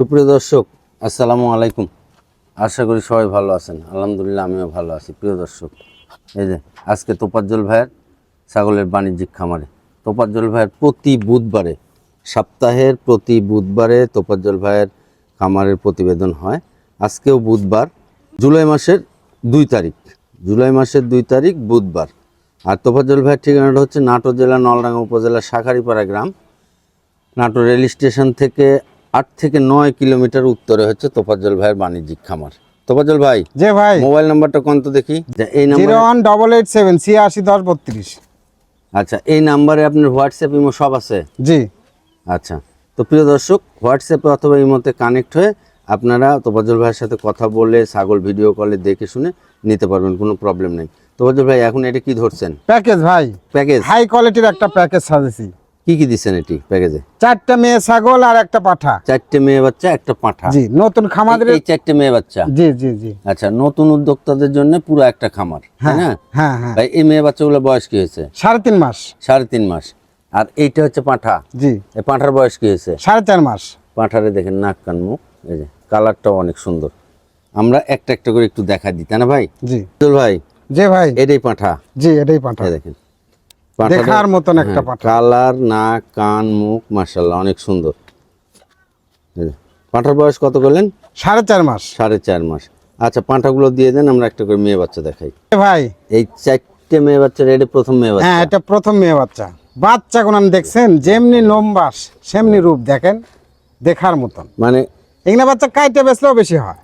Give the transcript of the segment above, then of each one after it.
সুপ্রিয় দর্শক, আসসালামু আলাইকুম। আশা করি সবাই ভালো আছেন। আলহামদুলিল্লাহ, আমিও ভালো আছি। প্রিয় দর্শক, এই যে আজকে তোপাজ্জল ভাইয়ের ছাগলের বাণিজ্যিক খামারে। তোপাজ্জল ভাইয়ের প্রতি বুধবারে, সপ্তাহের প্রতি বুধবারে তোপাজ্জল ভাইয়ের খামারের প্রতিবেদন হয়। আজকেও বুধবার, জুলাই মাসের দুই তারিখ। জুলাই মাসের দুই তারিখ, বুধবার। আর তোফাজ্জল ভাইয়ের ঠিকানাটা হচ্ছে নাটোর জেলা নলডাঙ্গা উপজেলা শাখারিপাড়া গ্রাম। নাটোর রেল স্টেশন থেকে আট থেকে নয় কিলোমিটার উত্তরে হচ্ছে তোফাজ্জল ভাইয়ের বাণিজ্যিক খামার। তোফাজ্জল ভাই যে ভাই। মোবাইল নাম্বারটা কোন তো দেখি? এই number one double eight seven ছিয়াশি দশ বত্রিশ। আচ্ছা এই নাম্বারে আপনার হোয়াটসঅ্যাপ ইমো সব আছে? জি। আচ্ছা তো প্রিয় দর্শক হোয়াটসঅ্যাপে অথবা ইমোতে কানেক্ট হয়ে আপনারা তোফাজ্জল ভাইয়ের সাথে কথা বলে ছাগল ভিডিও কলে দেখে শুনে নিতে পারবেন কোনো প্রবলেম নেই। তোফাজ্জল ভাই এখন এটা কি ধরছেন? প্যাকেজ ভাই। প্যাকেজ হাই কোয়ালিটির একটা প্যাকেজ সাজেছি। কি কি দিচ্ছেন এটি প্যাকেজে? চারটা মেয়ে ছাগল আর একটা পাঠা। চারটে মেয়ে বাচ্চা একটা পাঁঠা। জি নতুন খামাদের এই চারটে মেয়ে বাচ্চা? জি জি জি। আচ্ছা নতুন উদ্যোক্তাদের জন্য পুরো একটা খামার হ্যাঁ হ্যাঁ হ্যাঁ। ভাই এই মেয়ে বাচ্চাগুলো বয়স কি হয়েছে? সাড়ে তিন মাস। সাড়ে তিন মাস। আর এইটা হচ্ছে পাঁঠা? জি। এই পাঁঠার বয়স কি হয়েছে? সাড়ে চার মাস। পাঁঠারে দেখেন নাক কান মুখ এই যে কালারটাও অনেক সুন্দর। আমরা একটা একটা করে একটু দেখা দিই তাই না ভাই? জি। ভাই যে ভাই। এটাই পাঁঠা। জি এটাই পাঠা। দেখেন। দেখার মতন একটা পাঠা কালার নাক কান মুখ মাশাল্লাহ অনেক সুন্দর। পাঁঠার বয়স কত করলেন সাড়ে চার মাস। সাড়ে চার মাস। আচ্ছা পাঁঠাগুলো দিয়ে দেন আমরা একটা করে মেয়ে বাচ্চা দেখাই। ভাই। এই চারটে মেয়ে বাচ্চার এটা প্রথম মেয়ে বাচ্চা? হ্যাঁ এটা প্রথম মেয়ে বাচ্চা। বাচ্চা কোন দেখছেন যেমনি লম্বাস সেমনি রূপ দেখেন দেখার মতন। মানে এগুলো বাচ্চা কাইটে বেচলেও বেশি হয়।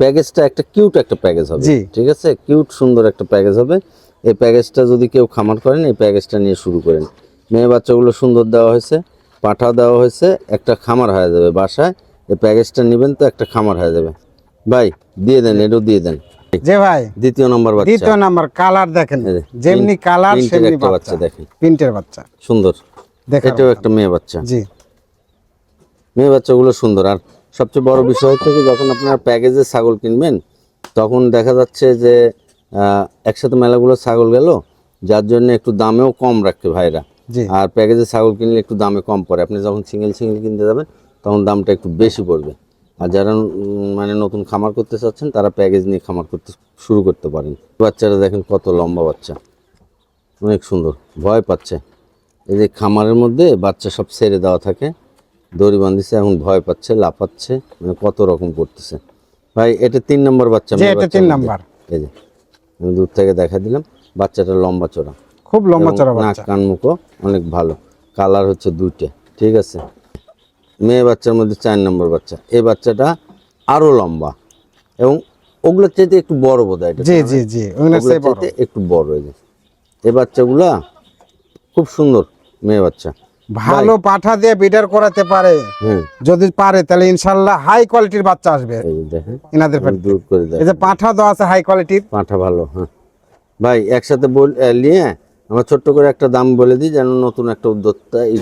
প্যাকেজটা একটা কিউট একটা প্যাকেজ হবে। ঠিক আছে? কিউট সুন্দর একটা প্যাকেজ হবে। এই প্যাকেজটা যদি কেউ খামার করেন এই প্যাকেজটা নিয়ে শুরু করেন। মেয়ে বাচ্চাগুলো সুন্দর দেওয়া হয়েছে পাঠা দেওয়া হয়েছে একটা খামার হয়ে যাবে বাসায়। এই প্যাকেজটা নেবেন তো একটা খামার হয়ে যাবে। ভাই দিয়ে দেন এটাও দিয়ে দেন। যে ভাই দ্বিতীয় নম্বর বাচ্চা। দ্বিতীয় নাম্বার কালার দেখেন। যেমনি কালার সেমনি একটা বাচ্চা দেখেন। প্রিন্টের বাচ্চা। সুন্দর। দেখার এটাও একটা মেয়ে বাচ্চা। জি। মেয়ে বাচ্চাগুলো সুন্দর। আর সবচেয়ে বড় বিষয় হচ্ছে যখন আপনারা প্যাকেজে ছাগল কিনবেন তখন দেখা যাচ্ছে যে একসাথে মেলাগুলো ছাগল গেল যার জন্য একটু দামেও কম রাখে ভাইরা। আর প্যাকেজে ছাগল কিনলে একটু দামে কম পড়ে। আপনি যখন সিঙ্গেল সিঙ্গেল কিনতে যাবেন তখন দামটা একটু বেশি পড়বে। আর যারা মানে নতুন খামার করতে চাচ্ছেন তারা প্যাকেজ নিয়ে খামার করতে শুরু করতে পারেন। বাচ্চারা দেখেন কত লম্বা বাচ্চা। অনেক সুন্দর ভয় পাচ্ছে। এই যে খামারের মধ্যে বাচ্চা সব ছেড়ে দেওয়া থাকে দড়ি বাঁধিছে এখন ভয় পাচ্ছে লাফাচ্ছে মানে কত রকম করতেছে। ভাই এটা তিন নম্বর বাচ্চা এটা তিন। নাম্বার। এই যে। আমি দূর থেকে দেখা দিলাম। বাচ্চাটা লম্বা চড়া। খুব লম্বা চড়া নাক কান মুখো অনেক ভালো। কালার হচ্ছে দুইটা ঠিক আছে? মেয়ে বাচ্চার মধ্যে চার নম্বর বাচ্চা। এই বাচ্চাটা আরও লম্বা। এবং ওগুলোর চাইতে একটু বড় বোধ হয় জি জি জি চাইতে একটু বড় এই বাচ্চাগুলা খুব সুন্দর মেয়ে বাচ্চা। ভালো পাঠা দিয়ে বিডার করাতে পারে। হ্যাঁ যদি পারে তাহলে ইনশাল্লাহ হাই কোয়ালিটির বাচ্চা আসবে। এই এনাদের দূর করে দেয় এই যে পাঠা দেওয়া আছে হাই কোয়ালিটির পাঁঠা ভালো হ্যাঁ। ভাই একসাথে বল নিয়ে আমরা ছোট্ট করে একটা দাম বলে দিই যেন নতুন একটা উদ্যোক্তা এই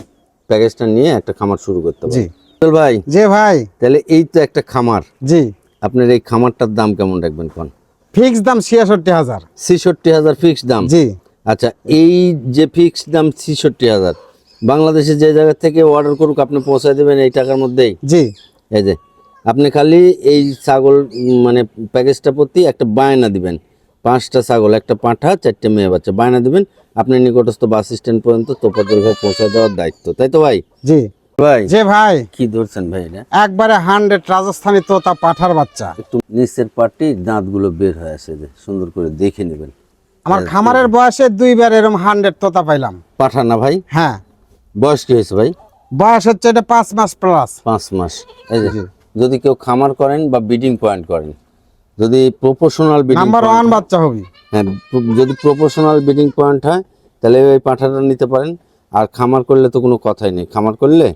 প্যাকেজটা নিয়ে একটা খামার শুরু করতে পারে। ভাই। যে ভাই। তাহলে এই তো একটা খামার। জি। আপনার এই খামারটার দাম কেমন রাখবেন কোন? ফিক্স দাম ছিয়াষট্টি হাজার। ছেষট্টি হাজার ফিক্সড দাম? জি। আচ্ছা এই যে ফিক্সড দাম ছেষট্টি হাজার বাংলাদেশে যে জায়গা থেকে অর্ডার করুক আপনি পৌঁছায় দেবেন এই টাকার মধ্যেই। জি। এই যে আপনি খালি এই ছাগল মানে প্যাকেজটা প্রতি একটা বায়না দিবেন। পাঁচটা ছাগল একটা পাঁঠা চারটে মেয়ে বাচ্চা বায়না দিবেন। আপনি নিকটস্থ বাস স্ট্যান্ড পর্যন্ত তোপাজল ভাই পৌঁছে দেওয়ার দায়িত্ব তাই তো ভাই? জি। ভাই যে ভাই। কি ধরছেন ভাই এটা? একবারে হান্ড্রেড রাজস্থানি তোতা পাঠার বাচ্চা। একটু নিচের পাটি দাঁতগুলো বের হয়ে আসে যে সুন্দর করে দেখে নেবেন। আমার খামারের বয়সে দুইবার এরকম হান্ড্রেড তোতা পাইলাম। পাঠা না ভাই? হ্যাঁ। বয়স কি হয়েছে ভাই? বয়স হচ্ছে এটা পাঁচ মাস প্লাস পাঁচ মাস। এই যে যদি কেউ খামার করেন বা বিডিং পয়েন্ট করেন যদি প্রপোশনাল বিডিং নাম্বার ওয়ান বাচ্চা হবে। হ্যাঁ যদি প্রপোশনাল বিডিং পয়েন্ট হয় তাহলে ওই পাঁঠাটা নিতে পারেন। আর খামার করলে তো কোনো কথাই নেই। খামার করলে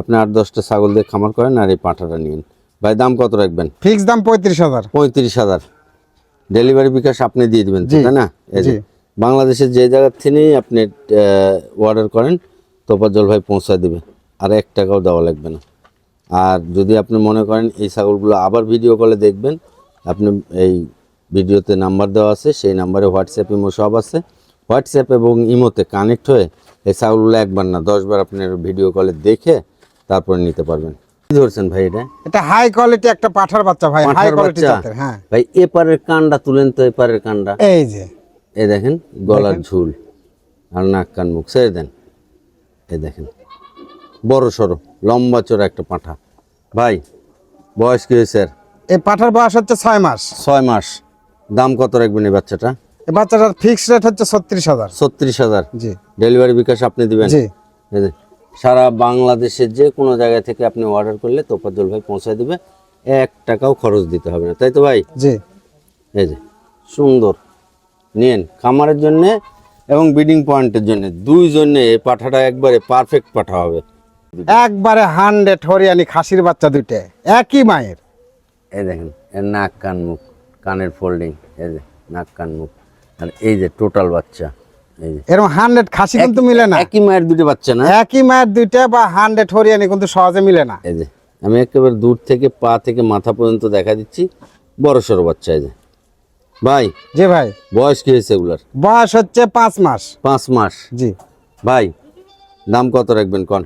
আপনি আট দশটা ছাগল দিয়ে খামার করেন আর এই পাঁঠাটা নিন ভাই দাম কত রাখবেন? ফিক্স দাম পঁয়ত্রিশ হাজার। পঁয়ত্রিশ হাজার। ডেলিভারি বিকাশ আপনি দিয়ে দিবেন তাই না? এই যে বাংলাদেশের যে জায়গার থেকেই আপনি অর্ডার করেন তোপাজল ভাই পৌঁছায় দেবে। আর এক টাকাও দেওয়া লাগবে না। আর যদি আপনি মনে করেন এই ছাগলগুলো আবার ভিডিও কলে দেখবেন আপনি এই ভিডিওতে নাম্বার দেওয়া আছে সেই নাম্বারে হোয়াটসঅ্যাপ ইমো সব আছে। হোয়াটসঅ্যাপ এবং ইমোতে কানেক্ট হয়ে এই ছাগলগুলো একবার না দশবার আপনার ভিডিও কলে দেখে তারপরে নিতে পারবেন। কি ধরছেন ভাই এটা? এটা হাই কোয়ালিটি একটা পাঠার বাচ্চা ভাই হাই কোয়ালিটি বাচ্চা? জাতের হ্যাঁ। ভাই এপারের তুলেন তো এপারের কানটা এই যে। এই দেখেন গলার ঝুল। আর নাক কান মুখ ছেড়ে দেন। এই দেখেন। বড় সড়ো লম্বা চড়া একটা পাঁঠা। ভাই বয়স কি হয়েছে? এই পাঠার বয়স হচ্ছে ছয় মাস। ছয় মাস। দাম কত রাখবেন এই বাচ্চাটা? এই বাচ্চাটার ফিক্সড রেট হচ্ছে ছত্রিশ হাজার। ছত্রিশ হাজার। জি। ডেলিভারি বিকাশ আপনি দিবেন? জি। সারা বাংলাদেশের যে কোনো জায়গা থেকে আপনি অর্ডার করলে তোপাজ্জল ভাই পৌঁছায় দিবে। এক টাকাও খরচ দিতে হবে না। তাই তো ভাই? জি। এই যে সুন্দর। নিন খামারের জন্য এবং ব্রিডিং পয়েন্টের জন্য। দুই জন্যে পাঠাটা একবারে পারফেক্ট পাঠা হবে। একবারে হান্ড্রেড হরিয়ানি খাসির বাচ্চা দুইটা। একই মায়ের। এই দেখেন এর নাক কান মুখ কানের ফোল্ডিং এই যে নাক কান মুখ। আর এই যে টোটাল বাচ্চা এই যে। এরকম হান্ড্রেড খাসি কিন্তু মিলে না। একই মায়ের দুটো বাচ্চা না? একই মায়ের দুইটা বা হান্ড্রেড হরিয়ানি কিন্তু সহজে মিলে না। এই যে আমি একেবারে দূর থেকে পা থেকে মাথা পর্যন্ত দেখা দিচ্ছি। বড় সড়ো বাচ্চা এই যে। ভাই? জি ভাই। বয়স কি হয়েছে এগুলার? বয়স হচ্ছে পাঁচ মাস। পাঁচ মাস? জি। ভাই দাম কত রাখবেন কন?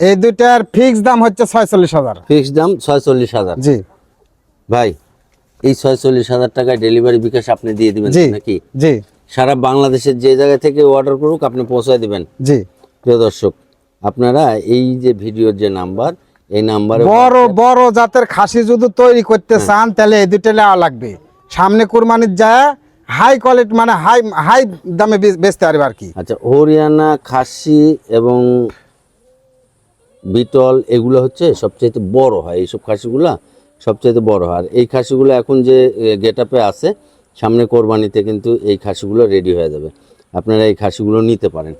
এই দুইটার ফিক্স দাম হচ্ছে ছয়চল্লিশ হাজার। ফিক্স দাম ছয়চল্লিশ হাজার। জি। ভাই এই ছয়চল্লিশ হাজার টাকায় ডেলিভারি বিকাশ আপনি দিয়ে দিবেন নাকি? জি। সারা বাংলাদেশের যে জায়গা থেকে অর্ডার করুক আপনি পৌঁছায় দিবেন। জি। প্রিয় দর্শক আপনারা এই যে ভিডিওর যে নাম্বার এই নাম্বারে বড় বড় জাতের খাসি যদি তৈরি করতে চান তাহলে এই দুইটা নেওয়া লাগবে। সামনে কুরবানির যায় হাই কোয়ালিটি মানে হাই হাই দামে বেচতে পারবে আর কি। আচ্ছা হরিয়ানা খাসি এবং বিটল এগুলো হচ্ছে সবচাইতে বড় হয়। এইসব খাসিগুলা সবচাইতে বড় হয়। আর এই খাসিগুলো এখন যে গেট আপে আছে সামনে কোরবানিতে কিন্তু এই খাসিগুলো রেডি হয়ে যাবে। আপনারা এই খাসিগুলো নিতে পারেন।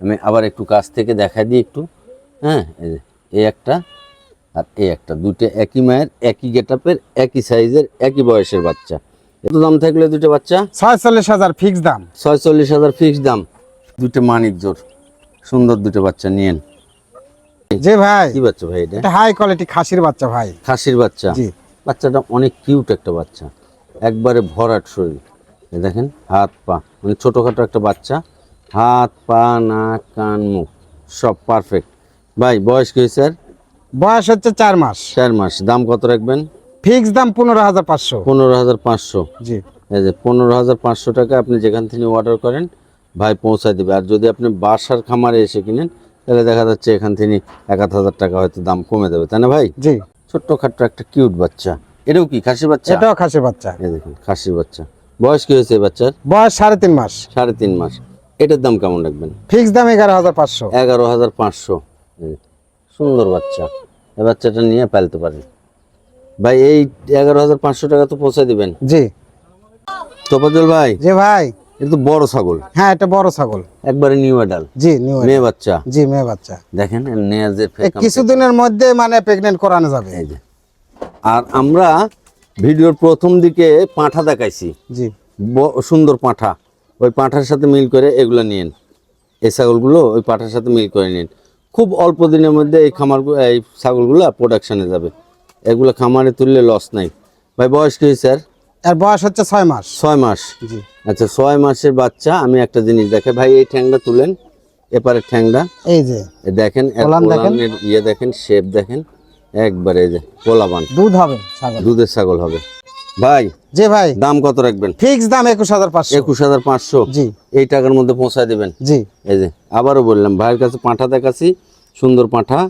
আমি আবার একটু কাছ থেকে দেখা দিই একটু। হ্যাঁ এই একটা। আর এই একটা দুটো একই মায়ের একই গেট একই সাইজের একই বয়সের বাচ্চা। এত দাম থাকলে দুটো বাচ্চা? ছয়চল্লিশ হাজার ফিক্স দাম। ছয়চল্লিশ হাজার ফিক্স দাম। দুটো মানিক জোর সুন্দর দুটো বাচ্চা নিয়েন। যে ভাই। কি বাচ্চা ভাই এটা? হাই কোয়ালিটি খাসির বাচ্চা ভাই। খাসির বাচ্চা? জি। বাচ্চাটা অনেক কিউট একটা বাচ্চা। একবারে ভরাট শরীর। দেখেন হাত পা। মানে ছোটোখাটো একটা বাচ্চা। হাত পা নাক কান মুখ। সব পারফেক্ট ভাই বয়স কি স্যার বয়স হচ্ছে চার মাস। চার মাস। দাম কত রাখবেন? ফিক্স দাম পনেরো হাজার পাঁচশো। পনেরো হাজার পাঁচশো। জি। এই যে পনেরো হাজার পাঁচশো টাকা আপনি যেখান থেকে অর্ডার করেন ভাই পৌঁছায় দেবে। আর যদি আপনি বাসার খামারে এসে কিনেন তাহলে দেখা যাচ্ছে এখান থেকে এক হাজার টাকা হয়তো দাম কমে দেবে তাই না ভাই? জি। ছোট্ট খাট্ট একটা কিউট বাচ্চা। এটাও কি খাসি বাচ্চা? এটাও খাসির বাচ্চা। এই দেখুন খাসি বাচ্চা। বয়স কি হয়েছে বাচ্চার? বয়স সাড়ে তিন মাস। সাড়ে তিন মাস। এটার দাম কেমন রাখবেন? ফিক্স দাম এগারো হাজার পাঁচশো। এগারো হাজার পাঁচশো। সুন্দর বাচ্চা। এই বাচ্চাটা নিয়ে পালতে পারেন ভাই এই এগারো হাজার পাঁচশো টাকা তো পৌঁছে দিবেন। জি। তোপাজল ভাই জি ভাই। এটা তো বড় ছাগল। হ্যাঁ এটা বড় ছাগল। একবারে নিউ অ্যাডাল জি নিউ মেয়ে বাচ্চা। জি মেয়ে বাচ্চা। দেখেন নেয়াজের কিছুদিনের মধ্যে মানে প্রেগনেন্ট করানো যাবে। এই যে। আর আমরা ভিডিওর প্রথম দিকে পাঁঠা দেখাইছি। জি। সুন্দর পাঁঠা। ওই পাঁঠার সাথে মিল করে এগুলো নিন এই ছাগলগুলো ওই পাঁঠার সাথে মিল করে নিন। খুব অল্প দিনের মধ্যে এই খামার এই ছাগলগুলো প্রোডাকশনে যাবে। এগুলো খামারে তুললে লস নাই। ভাই বয়স কি স্যার? এর বয়স হচ্ছে ছয় মাস। ছয় মাস? জি। আচ্ছা ছয় মাসের বাচ্চা আমি একটা জিনিস দেখে ভাই এই ঠ্যাংটা তুলেন এপারে ঠ্যাংটা। এই যে দেখেন দেখেন। ইয়ে দেখেন শেপ দেখেন একবারে এই যে পোলাবান দুধ হবে দুধের ছাগল হবে। ভাই জি ভাই। দাম কত রাখবেন? ফিক্স দাম একুশ হাজার পাঁচশো। একুশ হাজার পাঁচশো? জি। এই টাকার মধ্যে পৌঁছায় দেবেন? জি। এই যে আবারও বললাম ভাইয়ের কাছে পাঁঠা দেখাচ্ছি। সুন্দর পাঁঠা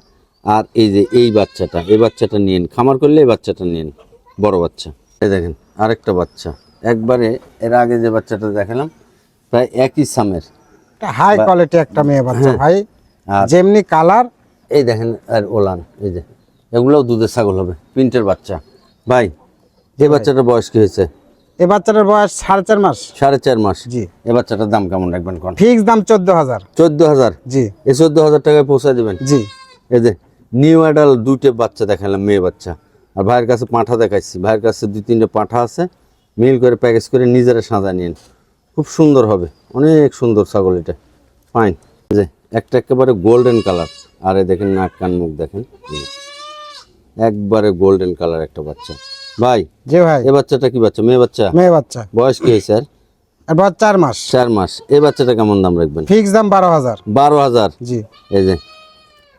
আর এই যে এই বাচ্চাটা এই বাচ্চাটা নিন খামার করলে এই বাচ্চাটা নিন বড় বাচ্চা। এই দেখেন আরেকটা বাচ্চা। একবারে এর আগে যে বাচ্চাটা দেখালাম প্রায় একই সামের। হাই কোয়ালিটি একটা মেয়ে বাচ্চা ভাই। আর যেমনি কালার এই দেখেন আর ওলান এই যে। এগুলোও দুধের ছাগল হবে প্রিন্টের বাচ্চা। ভাই যে বাচ্চাটার বয়স কি হয়েছে? এই বাচ্চাটার বয়স সাড়ে চার মাস। সাড়ে চার মাস। জি। এই বাচ্চাটার দাম কেমন রাখবেন কোন? ফিক্স দাম চোদ্দ হাজার। চোদ্দ হাজার? জি। এই চোদ্দ হাজার টাকায় পৌঁছায় দেবেন? জি। এই যে নিউ অ্যাডাল দুইটা বাচ্চা দেখালাম মেয়ে বাচ্চা। আর ভাইয়ের কাছে পাঁঠা দেখাইছি। ভাইয়ের কাছে দুই তিনটে পাঁঠা আছে। মিল করে প্যাকেজ করে নিজেরা সাজা নিন। খুব সুন্দর হবে। অনেক সুন্দর ছাগল এটা। ফাইন যে একটা একেবারে গোল্ডেন কালার আর দেখেন নাক কান মুখ দেখেন। একবারে গোল্ডেন কালার একটা বাচ্চা। ভাই জি ভাই। এ বাচ্চাটা কি বাচ্চা? মেয়ে বাচ্চা? মেয়ে বাচ্চা। বয়স কি আর? আর চার মাস। চার মাস। এই বাচ্চাটা কেমন দাম রাখবেন? ফিক্স দাম বারো হাজার। বারো হাজার? জি। এই যে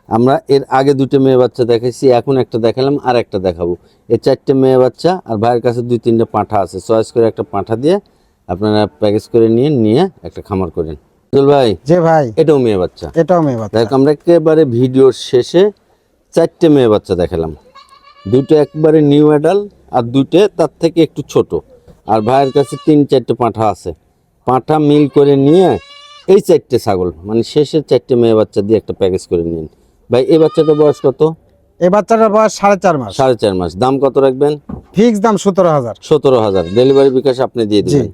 আমরা এর আগে দুটো মেয়ে বাচ্চা দেখাইছি এখন একটা দেখালাম আর একটা দেখাবো। এই চারটে মেয়ে বাচ্চা আর ভাইয়ের কাছে দুই তিনটে পাঁঠা আছে। চয়েস করে একটা পাঁঠা দিয়ে আপনারা প্যাকেজ করে নিয়ে নিয়ে একটা খামার করেন। ফজল ভাই যে ভাই। এটাও মেয়ে বাচ্চা? এটাও মেয়ে বাচ্চা। দেখ আমরা একেবারে ভিডিওর শেষে চারটে মেয়ে বাচ্চা দেখালাম। দুটো একবারে নিউ অ্যাডাল আর দুটো তার থেকে একটু ছোট। আর ভাইয়ের কাছে তিন চারটে পাঁঠা আছে। পাঁঠা মিল করে নিয়ে এই চারটে ছাগল মানে শেষের চারটে মেয়ে বাচ্চা দিয়ে একটা প্যাকেজ করে নিন। ভাই এই বাচ্চাটা বয়স কত? এই বাচ্চাটার বয়স সাড়ে চার মাস। সাড়ে চার মাস। দাম কত রাখবেন? ফিক্স দাম সতেরো হাজার। সতেরো হাজার। ডেলিভারি বিকাশ আপনি দিয়ে দিবেন।